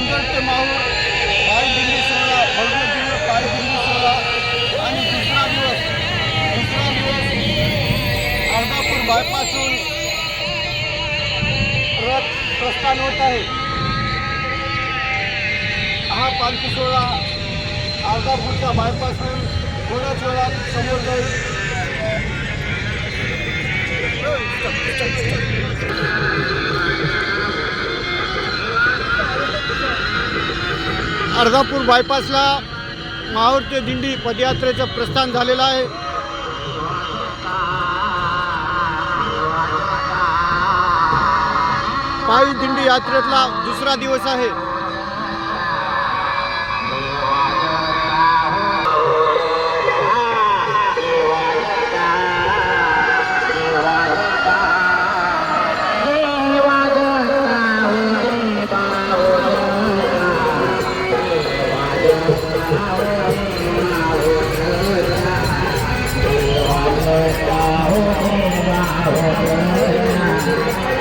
नांदेड ते माहूर पाय दिंडी सोहळा भव्य दिव्य पाय दिंडी सोहळा आणि दुसरा दिवस दुसरा दिवस अर्धापूर बायपासून रथ प्रस्थान होत आहे. हा पालखी सोहळा अर्धापूरच्या बायपासून थोड्याच वेळात समोर जाईल. अर्धापूर बायपासला माहूर ते दिंडी पदयात्रेचं प्रस्थान झालेलं आहे. पायी दिंडी यात्रेतला दुसरा दिवस आहे.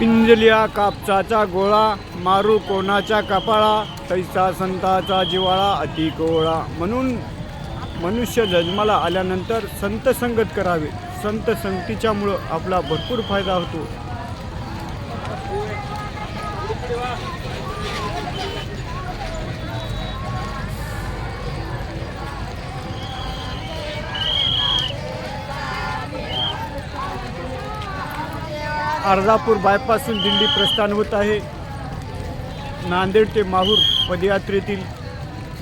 पिंजलिया कापसाचा गोळा मारू कोणाच्या कपाळा तैसा संताचा जिवाळा अति कोवळा म्हणून मनुष्य जन्माला आल्यानंतर संत संगत करावे. संत संगतीच्यामुळं आपला भरपूर फायदा होतो. अर्धापूर बायपासून दिंडी प्रस्थान होत आहे. नांदेड ते माहूर पदयात्रेतील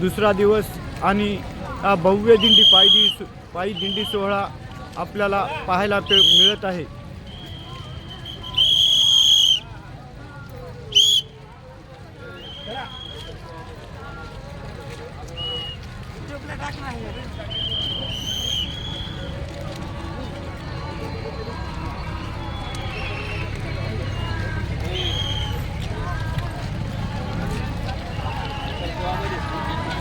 दुसरा दिवस आणि हा भव्य दिंडी पायी पायी दिंडी सोहळा आपल्याला पाहायला मिळत आहे.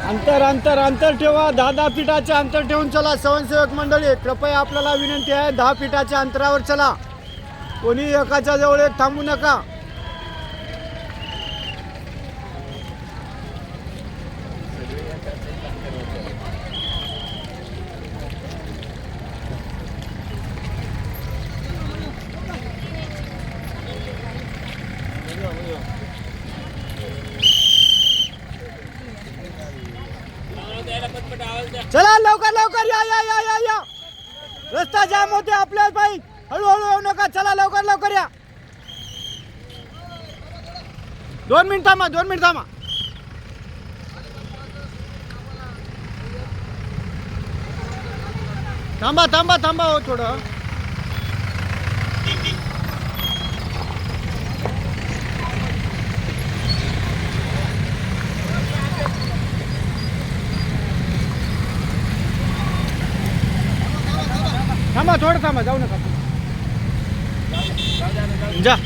अंतर अंतर अंतर ठेवा. दहा दहा फिटाचे अंतर ठेवून चला. स्वयंसेवक मंडळी कृपया आपल्याला विनंती आहे दहा फिटाच्या अंतरावर चला. कोणी एकाच्या जवळ एक थांबू नका. Yeah. चला लवकर लवकर या या या या या. रस्ता जाम होते आपल्या बाई. हळूहळू येऊ नका. चला लवकर लवकर या. दोन मिनिट थांबा दोन मिनिट थांबा. थांबा थांबा थांबा हो थोडं. સામા થોડ સામા જાવ ને કાપી જા.